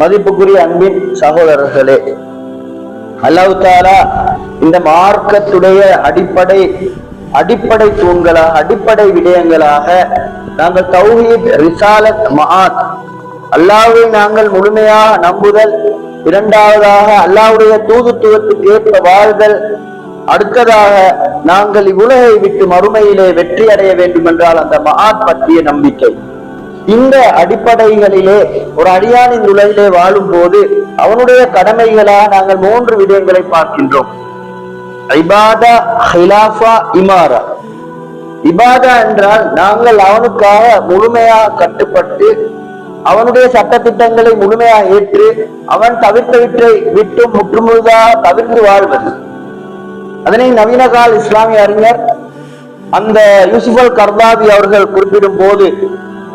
மதிப்புக்குரிய அன்பின் சகோதரர்களே அல்லாஹ் தாலா இந்த மார்க்கத்துடைய அடிப்படை அடிப்படை தூண்களாக அடிப்படை விடயங்களாக நாங்கள் தௌஹீத் ரிசாலத் மகாத் அல்லாவை நாங்கள் முழுமையாக நம்புதல் இரண்டாவதாக அல்லாவுடைய தூதுத்துவத்துக்கு ஏற்ப வாழ்தல் அடுத்ததாக நாங்கள் இவ்வுலகை விட்டு மறுமையிலே வெற்றி அடைய வேண்டும் என்றால் அந்த மகாத் பற்றிய நம்பிக்கை. இந்த அடிப்படைகளிலே ஒரு அடியானின் உலகிலே வாழும் போது அவனுடைய கடமைகளாக நாங்கள் மூன்று விடயங்களை பார்க்கின்றோம். இபாதா ஹிலாஃபா இமாரா. இபாதா என்றால் நாங்கள் அவனுக்காக முழுமையாக கட்டுப்பட்டு அவனுடைய சட்டத்திட்டங்களை முழுமையாக ஏற்று அவன் தவிர்த்தவற்றை விட்டு முற்றுமுழுதாக தவிர்த்து வாழ்வது. அதனை நவீன கால இஸ்லாமிய அறிஞர் அந்த யூசுஃபல் கர்தாபி அவர்கள் குறிப்பிடும் போது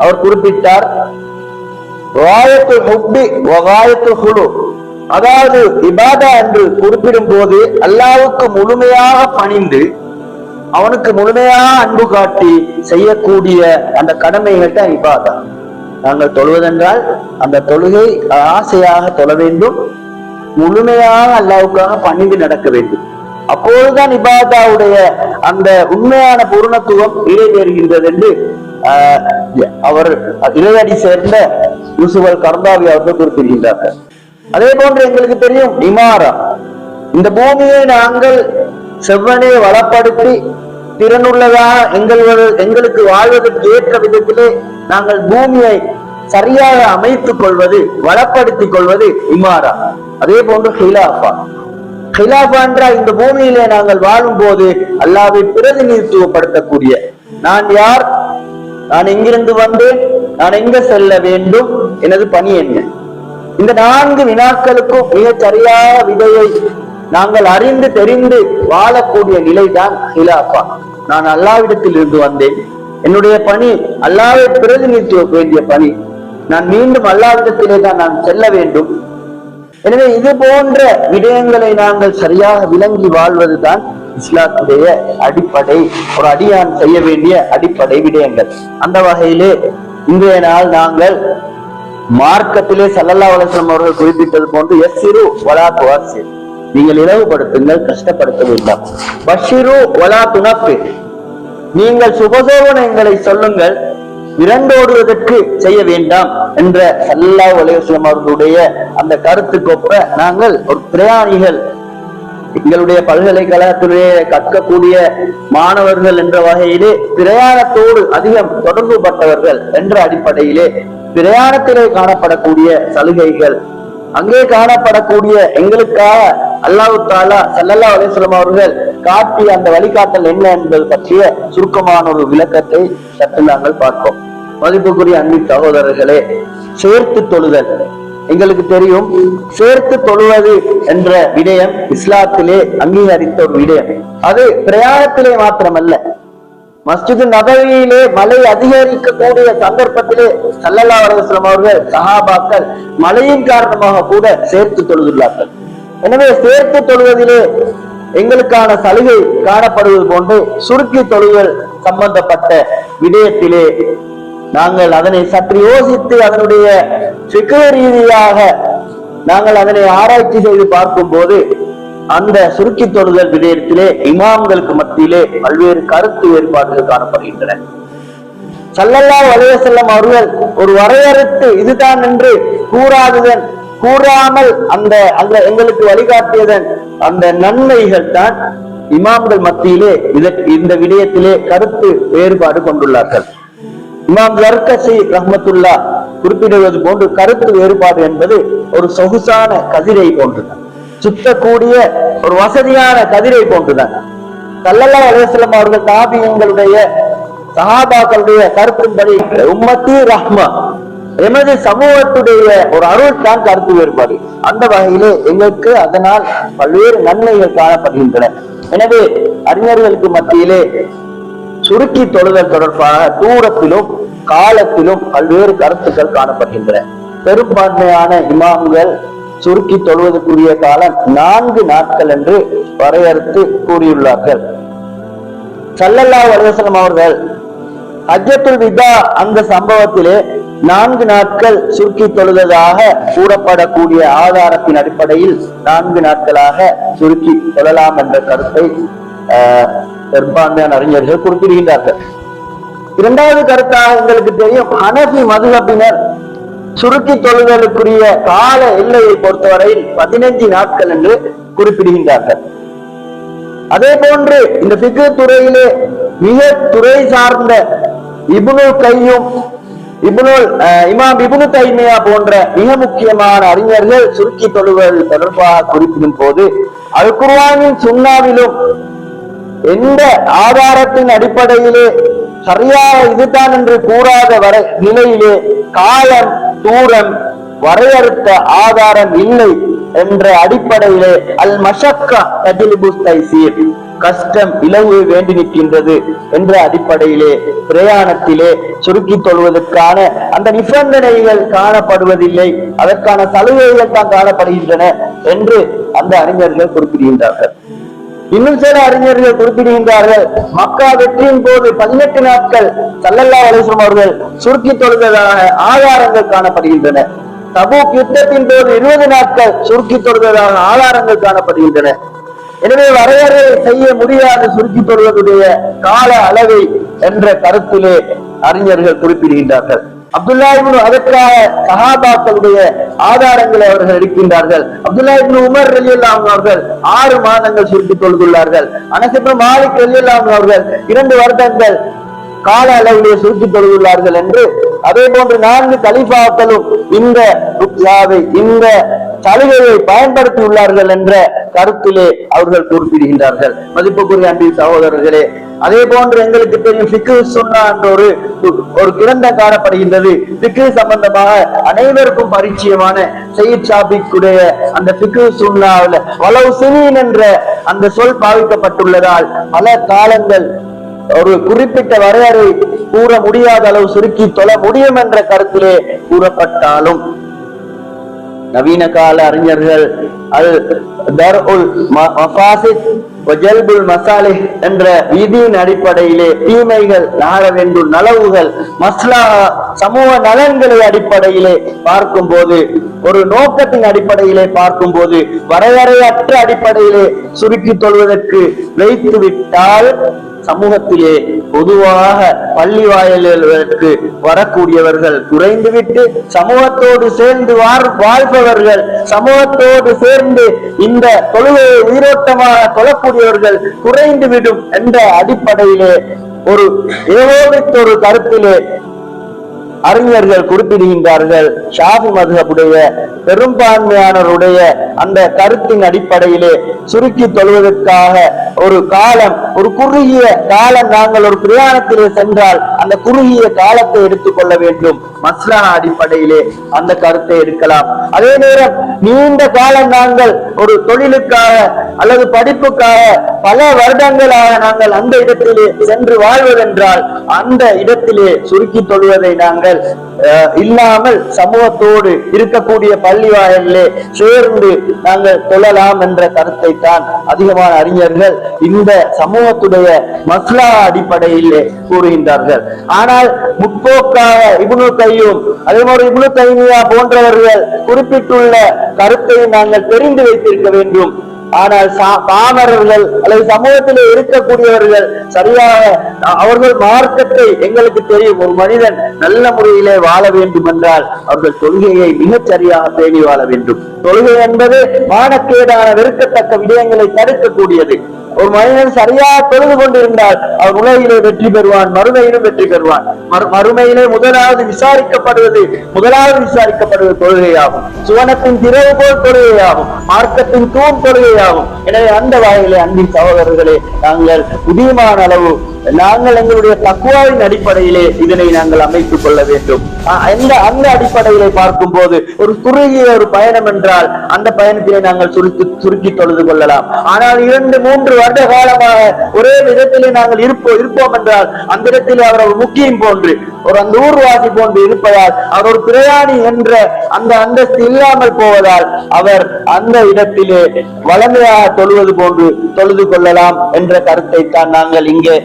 அவர் குறிப்பிட்டார் அதாவது இபாதா என்று குறிப்பிடும் போது அல்லாவுக்கு முழுமையாக பணிந்து அவனுக்கு முழுமையாக அன்பு காட்டி செய்யக்கூடிய அந்த கடமைகள் தான் இபாதா. நாங்கள் தொழுவதென்றால் அந்த தொழுகை ஆசையாக தொழ வேண்டும் முழுமையாக அல்லாவுக்காக பணிந்து நடக்க வேண்டும். அப்போதுதான் இபாதாவுடைய அந்த உண்மையான பூரணத்துவம் நிறைவேறுகின்றது என்று அவர் இளையடி சேர்ந்த யூசுவல் கர்தாவி அவர்கள் குறிப்பிடுகின்றார்கள் அதே போன்று எங்களுக்கு தெரியும் இமாரா இந்த பூமியை நாங்கள் செவ்வனே வளப்படுத்தி திறனுள்ளதா எங்கள் எங்களுக்கு வாழ்வதற்கு ஏற்ற விதத்திலே நாங்கள் பூமியை சரியாக அமைத்துக் கொள்வது வளப்படுத்திக் கொள்வது இமாரா அதே போன்று ஹிலாஃபா. ஹிலாஃபா என்றால் இந்த பூமியிலே நாங்கள் வாழும் போது அல்லாவை பிரதிநிதித்துவப்படுத்தக்கூடிய நான் யார் நான் எங்கிருந்து வந்தேன்? நான் எங்க செல்ல வேண்டும்? எனது பணி என்ன? இந்த நான்கு வினாக்களுக்கும் மிக சரியான விதையை நாங்கள் அறிந்து தெரிந்து வாழக்கூடிய நிலைதான் ஹிலாஃபா. நான் அல்லாவிடத்தில் இருந்து வந்தேன். என்னுடைய பணி அல்லாவை பிரதிநிதித்துவ வேண்டிய பணி. நான் மீண்டும் அல்லாவிடத்திலே தான் நான் செல்ல வேண்டும். எனவே இது போன்ற விடயங்களை நாங்கள் சரியாக விளங்கி வாழ்வதுதான் இஸ்லாத்துடைய அடிப்படை ஒரு அடியான் செய்ய வேண்டிய அடிப்படை விடயங்கள். அந்த வகையிலே இன்றைய நாள் நாங்கள் மார்க்கத்திலே சல்லல்லா அலுவலம் அவர்கள் குறிப்பிட்டது போன்று சிறு வலா துவாசி நீங்கள் இலவுபடுத்துங்கள் கஷ்டப்படுத்த வேண்டாம் பஷிரு வலா துணப்பு நீங்கள் சுபசோபனங்களை சொல்லுங்கள் இரண்டோடுவதற்கு செய்ய வேண்டாம் என்ற சல்லா உலகம் அவர்களுடைய அந்த கருத்துக்கொப்ப நாங்கள் ஒரு பிரயாணிகள். எங்களுடைய பல்கலைக்கழகத்திலே கற்கக்கூடிய மாணவர்கள் என்ற வகையிலே பிரயாணத்தோடு அதிகம் தொடர்புபட்டவர்கள் என்ற அடிப்படையிலே பிரயாணத்திலே காணப்படக்கூடிய சலுகைகள். அங்கே காணப்படக்கூடிய எங்களுக்காக அல்லாஹு தாலா சல்லல்லா அலிஸ்லாம் அவர்கள் காட்டிய அந்த வழிகாட்டல் என்ன என்பது பற்றிய சுருக்கமான ஒரு விளக்கத்தை சற்று நாங்கள் பார்ப்போம். மதிப்புக்குரிய அன்பின் சகோதரர்களே சேர்த்து தொழுதல். எங்களுக்கு தெரியும் சேர்த்து தொழுவது என்ற விடயம் இஸ்லாத்திலே அங்கீகரித்த ஒரு விடயம். அது பிரயாணத்திலே மாத்திரமல்ல. மஸ்ஜிது நபவியிலே மலை அதிகரிக்கக்கூடிய சந்தர்ப்பத்திலே சல்லல்லா அலுவலம் அவர்கள் சஹாபாக்கள் மழையின் காரணமாக கூட சேர்த்து தொழுதுள்ளார்கள். எனவே சேர்த்து தொழுவதிலே எங்களுக்கான சலுகை காணப்படுவது போன்று சுருக்கி தொழுதல் சம்பந்தப்பட்ட விடயத்திலே நாங்கள் அதனை சற்று யோசித்து அதனுடைய சிக்கல ரீதியாக நாங்கள் அதனை ஆராய்ச்சி செய்து பார்க்கும் போது அந்த சுருக்கி தொழுதல் விடயத்திலே இமாம்களுக்கு மத்தியிலே பல்வேறு கருத்து வேறுபாடுகள் காணப்படுகின்றன. சல்லல்லா அலையசல்லம் அவர்கள் ஒரு வரையறுத்து இதுதான் என்று கூறாததன் கூறாமல் அந்த அந்த எங்களுக்கு வழிகாட்டியதன் அந்த நன்மைகள் தான் இமாம்கள் மத்தியிலே இந்த விடயத்திலே கருத்து வேறுபாடு கொண்டுள்ளார்கள். இமாம் ஜர்கசி ரஹமத்துல்லா குறிப்பிடுவது போன்று கருத்து வேறுபாடு என்பது ஒரு சொகுசான கதிரை போன்றுதான். சுத்தக்கூடிய ஒரு வசதியான கதிரை போன்றுதான். சல்லல்லா அலுவலம் அவர்கள் தாபியங்களுடைய சஹாபாக்களுடைய கருத்தின்படி உம்மத்தி ரஹ்மா எமது சமூகத்துடைய ஒரு அருள் தான் கருத்து வேறுபாடு. அந்த வகையிலே எங்களுக்கு அதனால் பல்வேறு நன்மைகள் காணப்படுகின்றன. எனவே அறிஞர்களுக்கு மத்தியிலே சுருக்கி தொழுதல் தொடர்பாக தூரத்திலும் காலத்திலும் பல்வேறு கருத்துக்கள் காணப்படுகின்றன. பெரும்பான்மையான இமாம்கள் சுருக்கி தொழுவதற்குரிய காலம் நான்கு நாட்கள் என்று வரையறுத்து கூறியுள்ளார்கள். சல்லல்லா வரதசனம் அவர்கள் அஜத்துல் விதா அந்த சம்பவத்திலே நான்கு நாட்கள் சுருக்கி தொழுததாக கூறப்படக்கூடிய ஆதாரத்தின் அடிப்படையில் நான்கு நாட்களாக சுருக்கி தொழலாம் என்ற கருத்தை பெரும்பான்மையான அறிஞர்கள் குறிப்பிடுகின்றார்கள். இரண்டாவது கருத்தாக உங்களுக்கு தெரியும் அனபி மதுகப்பினர் சுருக்கி தொழுதலுக்குரிய கால எல்லையை பொறுத்தவரையில் பதினைஞ்சு நாட்கள் என்று குறிப்பிடுகின்றார்கள். அதே போன்று இந்த பிக்கு துறையிலே மிக துறை சார்ந்த இபுனு கையும் இபுனுல் அஹ், இமாம் இபுனு தைமியா போன்ற மிக முக்கியமான அறிஞர்கள் சுருக்கி தொழுவது தொடர்பாக குறிப்பிடும் போது அல் குருவானின் சுன்னாவிலும் எந்த ஆதாரத்தின் அடிப்படையிலே சரியாக இதுதான் என்று கூறாத வரை நிலையிலே காலம் தூரம் வரையறுத்த ஆதாரம் இல்லை என்ற அடிப்படையிலே அல் மஷக்கா கஷ்டம் இலவு வேண்டி நிற்கின்றது என்ற அடிப்படையிலே பிரயாணத்திலே சுருக்கி தொழுவதற்கான அந்த நிபந்தனைகள் காணப்படுவதில்லை. அதற்கான சலுகைகள் தான் காணப்படுகின்றன என்று அந்த அறிஞர்கள் குறிப்பிடுகின்றார்கள். இன்னும் சில அறிஞர்கள் குறிப்பிடுகின்றார்கள். மக்கா வெற்றியின் போது பதினெட்டு நாட்கள் சல்லல்லா அலிஸ்லம் அவர்கள் சுருக்கி தொழுததாக ஆதாரங்கள் காணப்படுகின்றன. தபூக் யுத்தத்தின் போது இருபது நாட்கள் சுருக்கி தொழுததாக ஆதாரங்கள் காணப்படுகின்றன. எனவே வரையறை செய்ய முடியாத சுருக்கி தொழுவதுடைய கால அளவை என்ற கருத்திலே அறிஞர்கள் குறிப்பிடுகின்றார்கள். அப்துல்லா அதற்காக சஹாபாக்களுடைய ஆதாரங்களை அவர்கள் இருக்கின்றார்கள் அப்துல்லா உமர் ரலியல்லாஹு அவர்கள் ஆறு மாதங்கள் சுருக்கி தொழுதுள்ளார்கள். அனஸ் இப்னு மாலிக் ரலியல்லாஹு அவர்கள் இரண்டு வருடங்கள் கால அளவிலே சுருக்கி தொழுதுள்ளார்கள் என்று அதே போன்று நான்கு கலிஃபாக்களும் இந்த இந்த சலுகையை பயன்படுத்தி உள்ளார்கள் என்ற கருத்திலே அவர்கள் குறிப்பிடுகின்றார்கள். மதிப்புக்குரிய அன்பின் சகோதரர்களே அதே போன்று எங்களுக்கு தெரியும் சிக்கு சொன்னா என்ற ஒரு ஒரு கிரந்தம் காணப்படுகின்றது. சிக்கு சம்பந்தமாக அனைவருக்கும் பரிச்சயமான சையத் ஷாபிக்குடைய அந்த சிக்கு சுண்ணாவில் வளவு சினீன் என்ற அந்த சொல் பாவிக்கப்பட்டுள்ளதால் பல காலங்கள் ஒரு குறிப்பிட்ட வரையறை கூற முடியாத அளவு சுருக்கி தொழ முடியும் என்ற கருத்திலே கூறப்பட்டாலும் நவீன கால அறிஞர்கள் அல் தர் உல் மஃபாசித் வஜல்புல் மசாலே என்ற விதியின் அடிப்படையிலே தீமைகள் நாட வேண்டும் நலவுகள் மஸ்லா சமூக நலன்களை அடிப்படையிலே பார்க்கும்போது ஒரு நோக்கத்தின் அடிப்படையிலே பார்க்கும்போது வரையறையற்ற அடிப்படையிலே சுருக்கி தொழுவதற்கு வைத்து விட்டால் சமூகத்திலே பொதுவாக பள்ளி வாயிலுக்கு வரக்கூடியவர்கள் குறைந்துவிட்டு சமூகத்தோடு சேர்ந்து வாழ்பவர்கள் சமூகத்தோடு சேர்ந்து இந்த தொழுகையை உயிரோட்டமாக தொழக்கூடியவர்கள் குறைந்துவிடும் என்ற அடிப்படையிலே ஒரு ஏகோபித்த ஒரு கருத்திலே அறிஞர்கள் குறிப்பிடுகின்றார்கள். ஷாஃபி மதுஹபுடைய பெரும்பான்மையானருடைய அந்த கருத்தின் அடிப்படையிலே சுருக்கி தொழுவதற்காக ஒரு காலம் ஒரு குறுகிய காலம் நாங்கள் ஒரு பிரயாணத்திலே சென்றால் அந்த குறுகிய காலத்தை எடுத்துக்கொள்ள வேண்டும். மஸ்லா அடிப்படையிலே அந்த கருத்தை எடுக்கலாம். அதே நேரம் நீண்ட காலம் நாங்கள் ஒரு தொழிலுக்காக அல்லது படிப்புக்காக பல வருடங்களாக நாங்கள் அந்த இடத்திலே சென்று வாழ்வதென்றால் அந்த இடத்திலே சுருக்கி தொழுவதை நாங்கள் இல்லாமல் சமூகத்தோடு இருக்கக்கூடிய பள்ளி வாயிலே சேர்ந்து நாங்கள் தொழலாம் என்ற கருத்தை தான் அதிகமான அறிஞர்கள் இந்த சமூகத்துடைய மஸ்லா அடிப்படையிலே கூறுகின்றார்கள். ஆனால் முற்போக்காக இப்னு கையும் அதே மாதிரி இபுனு தைமியா போன்றவர்கள் குறிப்பிட்டுள்ள கருத்தை நாங்கள் தெரிந்து வைத்திருக்க வேண்டும். ஆனால் சா- பாமரர்கள் அல்லது சமூகத்திலே இருக்கக்கூடியவர்கள் சரியாக அவர்கள் மார்க்கத்தை எங்களுக்கு தெரியும். ஒரு மனிதன் நல்ல முறையிலே வாழ வேண்டும் என்றால் அவர்கள் தொழுகையை மிகச் சரியாக பேணி வாழ வேண்டும். தொழுகை என்பது மானக்கேடான வெறுக்கத்தக்க விடயங்களை தடுக்கக்கூடியது. ஒரு மனிதன் சரியா தொழுது கொண்டிருந்தால் அவன் உலகிலே வெற்றி பெறுவான் மறுமையிலும் வெற்றி பெறுவான். மறுமையிலே முதலாவது விசாரிக்கப்படுவது முதலாவது விசாரிக்கப்படுவது தொழுகையாகும். சுவனத்தின் திரவு போல் தொழுகையாகும் மார்க்கத்தின் தூண் தொழுகையாகும். எனவே அந்த வகையிலே அன்பின் சகோதரர்களே நாங்கள் முடியுமான அளவு நாங்கள் எங்களுடைய தக்குவாவின் அடிப்படையிலே இதனை நாங்கள் அமைத்துக் கொள்ள வேண்டும். அந்த அந்த அடிப்படையிலே பார்க்கும் போது ஒரு குறுகிய ஒரு பயணம் என்றால் அந்த பயணத்திலே நாங்கள் சுருக்கி சுருக்கி தொழுது கொள்ளலாம். ஆனால் இரண்டு மூன்று வருட காலமாக ஒரே விதத்திலே நாங்கள் இருப்போம் இருப்போம் என்றால் அந்த இடத்திலே அவர் ஒரு முக்கியம் போன்று ஒரு அந்த ஊர்வாசி போன்று இருப்பதால் அவர் ஒரு பிரயாணி என்ற அந்த அந்தஸ்து இல்லாமல் போவதால் அவர் அந்த இடத்திலே வளமையாக தொழுவது போன்று தொழுது கொள்ளலாம் என்ற கருத்தை தான் நாங்கள் இங்கே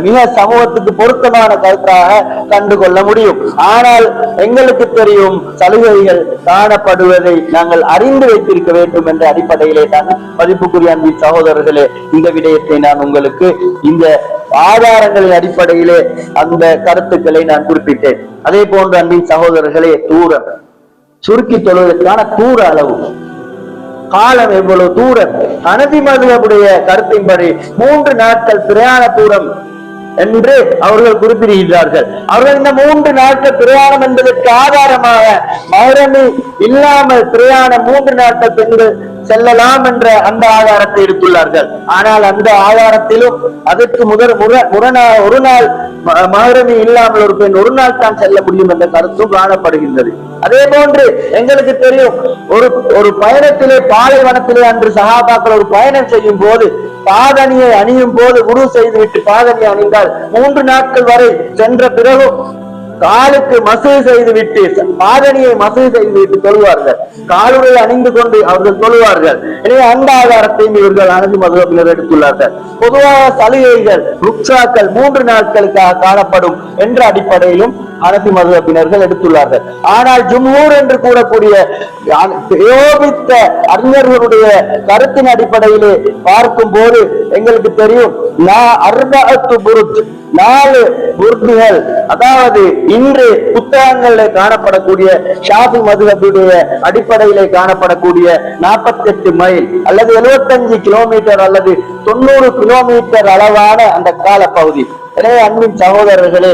மிக சமூகத்துக்கு பொருத்தமான கருத்தாக கண்டு கொள்ள முடியும். ஆனால் எங்களுக்கு தெரியும் சலுகைகள் காணப்படுவதை நாங்கள் அறிந்து வைத்திருக்க வேண்டும் என்ற அடிப்படையிலே தான் மதிப்புக்குரிய அன்பின் சகோதரர்களே இந்த விடயத்தை நான் உங்களுக்கு இந்த ஆதாரங்களின் அடிப்படையிலே அந்த கருத்துக்களை நான் குறிப்பிட்டேன். அதே போன்று அன்பின் சகோதரர்களே தூரம். சுருக்கி தொழுவதற்கான தூர அளவு. காலம் எவ்வளவு தூரம்? அனதி மதுரவுடைய கருத்தின்படி மூன்று நாட்கள் பிரயாண தூரம் என்று அவர்கள் குறிப்பிடுகிறார்கள் அவர்கள் இந்த மூன்று நாட்கள் பிரயாணம் என்பதற்கு ஆதாரமாக மகரமி இல்லாமல் பிரயாணம் மூன்று நாட்கள் பெண்கள் செல்லலாம் என்ற அந்த ஆதாரத்தை எடுத்துள்ளார்கள். ஆனால் அந்த ஆதாரத்திலும் அதற்கு முதல் முர ஒரு நாள் மகரமி இல்லாமல் ஒரு பெண் ஒரு நாள் தான் செல்ல முடியும் என்ற கருத்தும் காணப்படுகின்றது. அதே போன்று எங்களுக்கு தெரியும் ஒரு ஒரு பயணத்திலே பாலைவனத்திலே அன்று சகாபாக்கள் ஒரு பயணம் செய்யும் போது பாதணியை அணியும் போது குரு செய்துவிட்டு பாதணியை அணிந்தால் மூன்று நாட்கள் வரை சென்ற பிறகும் காலுக்கு மசூ செய்து விட்டு பாதணியை மசூ செய்து விட்டு தொழுவார்கள். காலுரை அணிந்து கொண்டு அவர்கள் தொழுவார்கள். எனவே அந்த ஆதாரத்தையும் இவர்கள் அணுகு மதுரப்பினர் எடுத்துள்ளார்கள். பொதுவாக சலுகைகள் ருக்ஷாக்கள் மூன்று நாட்களுக்காக காணப்படும் என்ற அடிப்படையிலும் அரசு மதுரப்பினர்கள் எடுத்துள்ளார்கள். ஆனால் ஜும்ஹூர் என்று கூறக்கூடிய அ- அறிஞர்களுடைய கருத்தின் அடிப்படையிலே பார்க்கும் போது எங்களுக்கு தெரியும் நான் புருத் நாலு புருத்துகள் அதாவது இன்று புத்தகங்களில் காணப்படக்கூடிய ஷாபி மதுஹபுடைய அடிப்படையிலே காணப்படக்கூடிய 48 மைல் அல்லது 75 கிலோமீட்டர் அல்லது தொண்ணூறு கிலோமீட்டர் அளவான அந்த காலப்பகுதி. எனவே அன்பின் சகோதரர்களே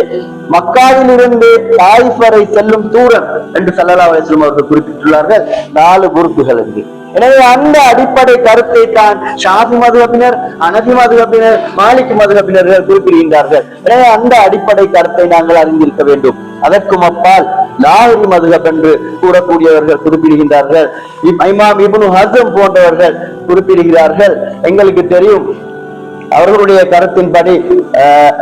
மக்காவிலிருந்து தாயிஃப் வரை செல்லும் தூரம் என்று சல்லல்லா அலிஸ்லம் அவர்கள் குறிப்பிட்டுள்ளார்கள். நாலு குருப்புகள் என்று எனவே அந்த அடிப்படை கருத்தை தான் ஷாஃபி மதுகப்பினர் அனபி மதுகப்பினர் மாலிக் மதுகப்பினர்கள் குறிப்பிடுகின்றார்கள். எனவே அந்த அடிப்படை கருத்தை நாங்கள் அறிந்திருக்க வேண்டும். அதற்கும் அப்பால் லாஹரி மதுகப் என்று கூறக்கூடியவர்கள் குறிப்பிடுகின்றார்கள். இமாம் இபுனு ஹசம் போன்றவர்கள் குறிப்பிடுகிறார்கள். எங்களுக்கு தெரியும் அவர்களுடைய கருத்தின்படி அஹ்,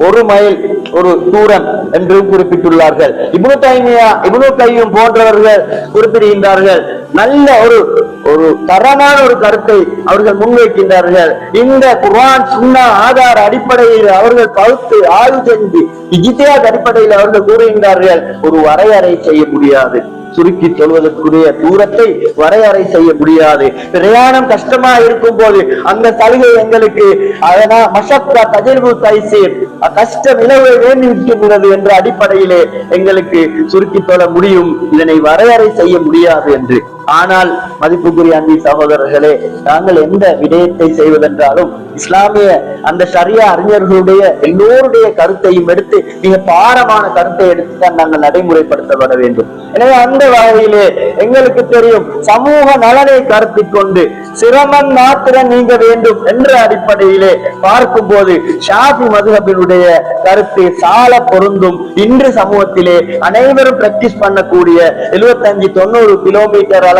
ஒரு மைல் ஒரு தூரம் என்றும் குறிப்பிட்டுள்ளார்கள். இப்னு தைமியா இப்னு கையும் போன்றவர்கள் குறிப்பிடுகின்றார்கள். நல்ல ஒரு ஒரு தரமான ஒரு கருத்தை அவர்கள் முன்வைக்கின்றார்கள். இந்த குர்ஆன் சுன்னா ஆதார அடிப்படையில் அவர்கள் பகுத்து ஆய்வு செஞ்சு இஜித்தியாத் அடிப்படையில் அவர்கள் கூறுகின்றார்கள் ஒரு வரையறை செய்ய முடியாது. சுருக்கி சொல்வதற்குரிய தூரத்தை வரையறை செய்ய முடியாது. பிரயாணம் கஷ்டமா இருக்கும் போது அந்த சலுகை எங்களுக்கு அதனா மஷக்கா தஜிர்பு தைசீர் கஷ்டம் இலவை வேண்டியிருக்கின்றது என்ற அடிப்படையிலே எங்களுக்கு சுருக்கி தொழ முடியும். இதனை வரையறை செய்ய முடியாது என்று. ஆனால் மதிப்புக்குரிய அன்பி சகோதரர்களே நாங்கள் எந்த விடயத்தை செய்வதென்றாலும் இஸ்லாமிய அந்த ஷரியா அறிஞர்களுடைய எல்லோருடைய கருத்தையும் எடுத்து மிக பாரமான கருத்தை எடுத்துதான் நாங்கள் நடைமுறைப்படுத்தப்பட வேண்டும். எனவே அந்த வகையிலே எங்களுக்கு தெரியும் சமூக நலனை கருத்தி கொண்டு சிரமம் மாத்திரம் நீங்க வேண்டும் என்ற அடிப்படையிலே பார்க்கும் போது ஷாபி மதுஹபினுடைய கருத்து சால பொருந்தும். இன்று சமூகத்திலே அனைவரும் பிராக்டிஸ் பண்ணக்கூடிய 75 தொண்ணூறு கிலோமீட்டர் அளவு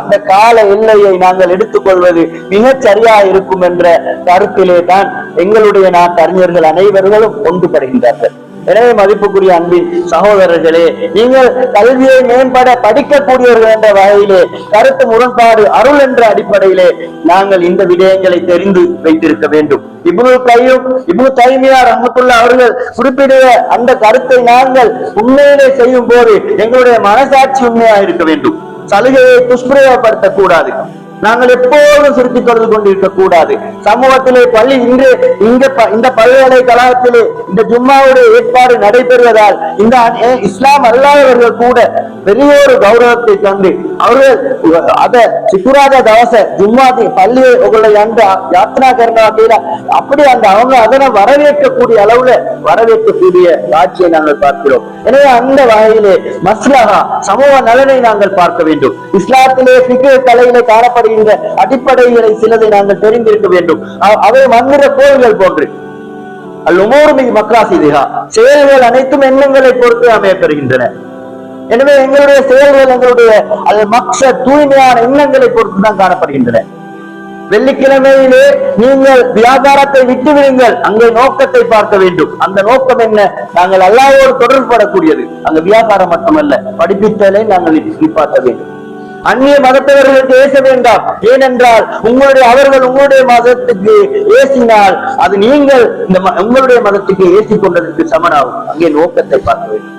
அந்த கால எல்லையை நாங்கள் எடுத்துக்கொள்வது மிகச் சரியா இருக்கும் என்ற கருத்திலே தான் எங்களுடைய நாட்டு அறிஞர்கள் அனைவர்களும் ஒன்றுபடுகின்றார்கள். எனவே மதிப்புக்குரிய அன்பின் சகோதரர்களே நீங்கள் கல்வியை மேம்பட படிக்கக்கூடியவர்கள் என்ற வகையிலே கருத்து முரண்பாடு அருள் என்ற அடிப்படையிலே நாங்கள் இந்த விடயங்களை தெரிந்து வைத்திருக்க வேண்டும். இப்னு கையும் இப்னு தைமியா ரஹ்மத்துல்லா அவர்கள் குறிப்பிடைய அந்த கருத்தை நாங்கள் உண்மையிலே செய்யும் போது எங்களுடைய மனசாட்சி உண்மையா இருக்க வேண்டும். சலுகையை துஷ்பிரயோகப்படுத்தக் கூடாது நாங்கள் எப்போதும் சுருக்கிக் கொண்டு கொண்டிருக்க கூடாது சமூகத்திலே பள்ளி இன்று இங்க இந்த பல்கலைக்கழகத்திலே இந்த ஜும்மாவுடைய ஏற்பாடு நடைபெறுவதால் இந்த இஸ்லாம் அல்லாதவர்கள் கூட பெரிய ஒரு கௌரவத்தை தந்து அவர்கள் அத சிக்குராத தவச ஜும்மாதி பள்ளியை உங்களை அன்று யாத்ரா கருணாக்கையில அப்படி அந்த அவங்க அதனை வரவேற்கக்கூடிய அளவுல வரவேற்கக்கூடிய காட்சியை நாங்கள் பார்க்கிறோம். எனவே அந்த வகையிலே மஸ்லஹா சமூக நலனை நாங்கள் பார்க்க வேண்டும். இஸ்லாத்திலே பிக்கு கலையிலே என்கிற அடிப்படைகளை சிலதை நாங்கள் தெரிந்திருக்க வேண்டும். அவை மந்திர கோயில்கள் போன்று. அல் உமோருமி மக்ராசிதிகா. செயல்கள் அனைத்தும் எண்ணங்களை பொறுத்து அமையப்பெறுகின்றன எனவே எங்களுடைய செயல்கள் எங்களுடைய அது மக்ஷ தூய்மையான எண்ணங்களை பொறுத்து தான் காணப்படுகின்றன. வெள்ளிக்கிழமையிலே நீங்கள் வியாபாரத்தை விட்டு விடுங்கள். அங்கே நோக்கத்தை பார்க்க வேண்டும். அந்த நோக்கம் என்ன? நாங்கள் அல்லாவோடு தொடர்பு படக்கூடியது. அங்க வியாபாரம் மட்டுமல்ல படிப்பித்தலை நாங்கள் நிப்பாட்ட வேண்டும். அந்நிய மதத்தவர்களுக்கு ஏச வேண்டாம். ஏனென்றால் உங்களுடைய அவர்கள் உங்களுடைய மதத்துக்கு ஏசினால் அது நீங்கள் இந்த ம- உங்களுடைய மதத்துக்கு ஏசி கொண்டதற்கு சமனாகும். அங்கே நோக்கத்தை பார்க்க வேண்டும்.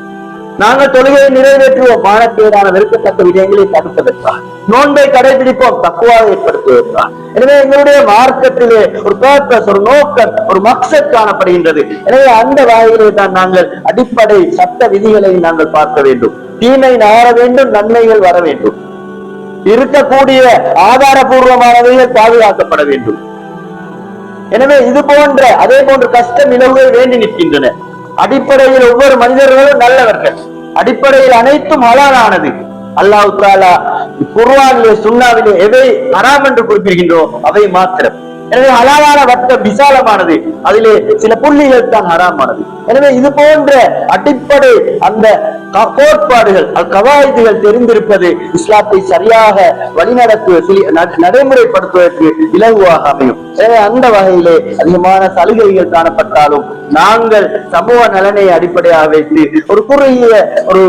நாங்கள் தொழுகையை நிறைவேற்றுவோம். மானக்கேடான வெறுக்கத்தக்க விடயங்களை தடுப்பதற்காக. நோன்பை கடைபிடிப்போம். தக்குவாக ஏற்படுத்துவதற்காக. எனவே எங்களுடைய மார்க்கத்திலே ஒரு பர்பஸ் ஒரு நோக்கம் ஒரு மக்சத் காணப்படுகின்றது. எனவே அந்த வகையிலே தான் நாங்கள் அடிப்படை சட்ட விதிகளை நாங்கள் பார்க்க வேண்டும். தீமை நார வேண்டும் நன்மைகள் வர வேண்டும். இருக்கக்கூடிய ஆதாரபூர்வமானதையே பாதுகாக்கப்பட வேண்டும். எனவே இது போன்ற அதே போன்ற கஷ்ட நிலவுகள் வேண்டி நிற்கின்றன. அடிப்படையில் ஒவ்வொரு மனிதர்களும் நல்லவர்கள். அடிப்படையில் அனைத்தும் ஹலாலானது. அல்லாஹு குர்வானிலே சுண்ணாவிலே சுன்னாவிலே எவை ஹராம் என்று குறிப்பிடுகின்றோம் அவை மாத்திரம். எனவே ஹலாலான வட்டம் விசாலமானது. அதிலே சில புள்ளிகள் தான் ஹராமானது. எனவே இது போன்ற அடிப்படை அந்த கோட்பாடுகள் கவாயத்துகள் தெரிந்திருப்பது இஸ்லாத்தை சரியாக வழிநடத்து நடைமுறைப்படுத்துவதற்கு இலகுவாக அமையும். எனவே அந்த வகையிலே அதிகமான சலுகைகள் காணப்பட்டாலும் நாங்கள் சமூக நலனை அடிப்படையாக வைத்து ஒரு குறுகிய ஒரு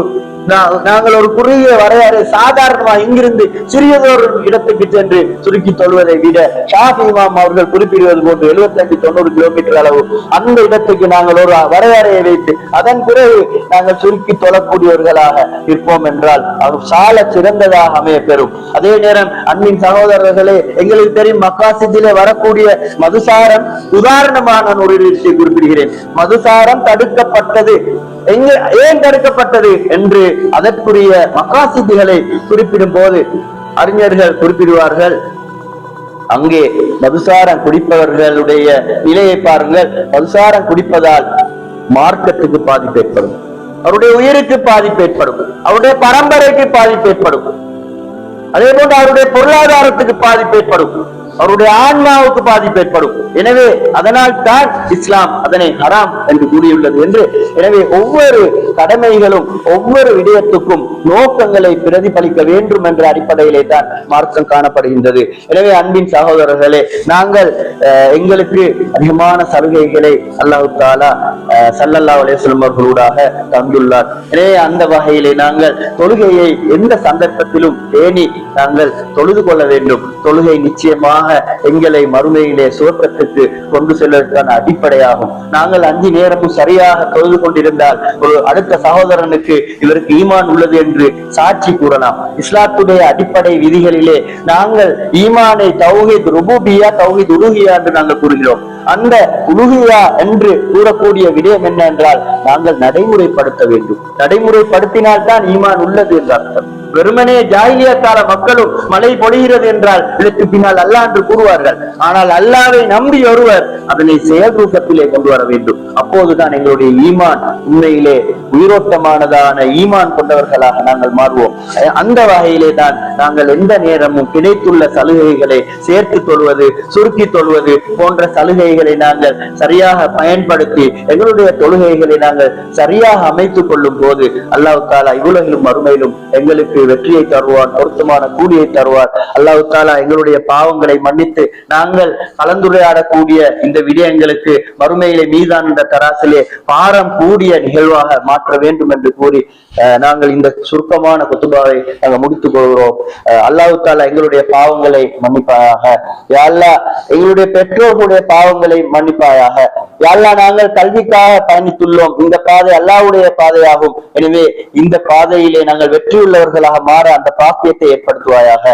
நாங்கள் ஒரு குறுகிய வரையறை சாதாரணமா இங்கிருந்து சிறியதொரு இடத்துக்கு சென்று சுருக்கி தொழுவதை விட ஷாஃபி இமாம் அவர்கள் குறிப்பிடுவது போன்று 75 தொண்ணூறு கிலோமீட்டர் அளவு அந்த இடத்துக்கு நாங்கள் ஒரு வரையறையை வைத்து அதன் பிறகு நாங்கள் சுருக்கி தொழக்கூடியவர்களாக இருப்போம் என்றால் அது சால சிறந்ததாக அமைய பெறும் அதே நேரம் அன்பின் சகோதரர்களே எங்களுக்கு தெரியும் மக்காசிதிலே வரக்கூடிய மதுசாரம் உதாரணமாக நான் ஒரு விஷயத்தை குறிப்பிடுகிறேன். மதுசாரம் தடுக்கப்பட்டது. எங்க ஏன் தடுக்கப்பட்டது என்று அதற்குரிய மகாசித்திகளை குறிப்பிடும் போது அறிஞர்கள் குறிப்பிடுவார்கள். அங்கே மதுசாரம் குடிப்பவர்களுடைய நிலையை பாருங்கள். மதுசாரம் குடிப்பதால் மார்க்கத்துக்கு பாதிப்பு ஏற்படும் அவருடைய உயிருக்கு பாதிப்பு ஏற்படும் அவருடைய பரம்பரைக்கு பாதிப்பு ஏற்படும் அதே போன்று அவருடைய பொருளாதாரத்துக்கு பாதிப்பு ஏற்படும் அவருடைய ஆன்மாவுக்கு பாதிப்பு ஏற்படும். எனவே அதனால் தான் இஸ்லாம் அதனை ஹராம் என்று கூறியுள்ளது என்று. எனவே ஒவ்வொரு கடமைகளும் ஒவ்வொரு விடயத்துக்கும் நோக்கங்களை பிரதிபலிக்க வேண்டும் என்ற அடிப்படையிலே தான் மார்க்கம் காணப்படுகின்றது. எனவே அன்பின் சகோதரர்களே நாங்கள் அஹ், எங்களுக்கு அதிகமான சலுகைகளை அல்லாஹு தாலா அஹ், ஸல்லல்லாஹு அவர்களூடாக தந்துள்ளார். எனவே அந்த வகையிலே நாங்கள் தொழுகையை எந்த சந்தர்ப்பத்திலும் ஏணி நாங்கள் தொழுது கொள்ள வேண்டும். தொழுகை நிச்சயமாக எங்களை மறுமையிலே சுவர்க்கத்துக்கு கொண்டு செல்வதற்கான அடிப்படையாகும். நாங்கள் அஞ்சு நேரமும் சரியாக தொழுது கொண்டிருந்தால் ஒரு அடுத்த சகோதரனுக்கு இவருக்கு ஈமான் உள்ளது என்று சாட்சி கூறலாம். இஸ்லாத்துடைய அடிப்படை விதிகளிலே நாங்கள் ஈமானை தௌஹித் ருபூபியா தௌஹித் உருகியா என்று நாங்கள் கூறுகிறோம். அந்த உருகியா என்று கூறக்கூடிய விடயம் என்ன என்றால் நாங்கள் நடைமுறைப்படுத்த வேண்டும். நடைமுறைப்படுத்தினால் தான் ஈமான் உள்ளது என்று அர்த்தம். வெறுமனே ஜாயிலிய கால மக்களும் மழை பொழிகிறது என்றால் இதற்கு பின்னால் அல்லாஹ் என்று கூறுவார்கள். ஆனால் அல்லாவை நம்பி ஒருவர் அதனை செயல் ரூபத்திலே கொண்டு வர வேண்டும். அப்போதுதான் எங்களுடைய ஈமான் உண்மையிலே உயிரோட்டமானதான ஈமான் கொண்டவர்களாக நாங்கள் மாறுவோம். அந்த வகையிலே தான் நாங்கள் எந்த நேரமும் கிடைத்துள்ள சலுகைகளை சேர்த்து தொழுவது சுருக்கி தொழுவது போன்ற சலுகைகளை நாங்கள் சரியாக பயன்படுத்தி எங்களுடைய தொழுகைகளை நாங்கள் சரியாக அமைத்துக் கொள்ளும் போது அல்லாஹ் தாலா இவ்வுலகிலும் மறுமையிலும் எங்களுக்கு வெற்றியை தருவார் பொருத்தமான கூலியை தருவார். அல்லாஹ் தாலா எங்களுடைய பாவங்களை மன்னித்து நாங்கள் கலந்துரையாடக்கூடிய இந்த விடயங்களுக்கு மறுமையிலே மீதான இந்த தராசிலே பாரம் கூடிய நிகழ்வாக மாற்ற வேண்டும் என்று கூறி நாங்கள் இந்த சுருக்கமான குத்துபாவை நாங்கள் முடித்துக் கொள்கிறோம். அஹ், அல்லாஹ் தாலா எங்களுடைய பாவங்களை மன்னிப்பாயாக. யாழ்லா எங்களுடைய பெற்றோர்களுடைய பாவங்களை மன்னிப்பாயாக. யாழ்லா நாங்கள் கல்விக்காக பயணித்துள்ளோம். இந்த பாதை அல்லாவுடைய பாதையாகும். எனவே இந்த பாதையிலே நாங்கள் வெற்றியுள்ளவர்களாக மாற அந்த பாக்கியத்தை ஏற்படுத்துவாயாக.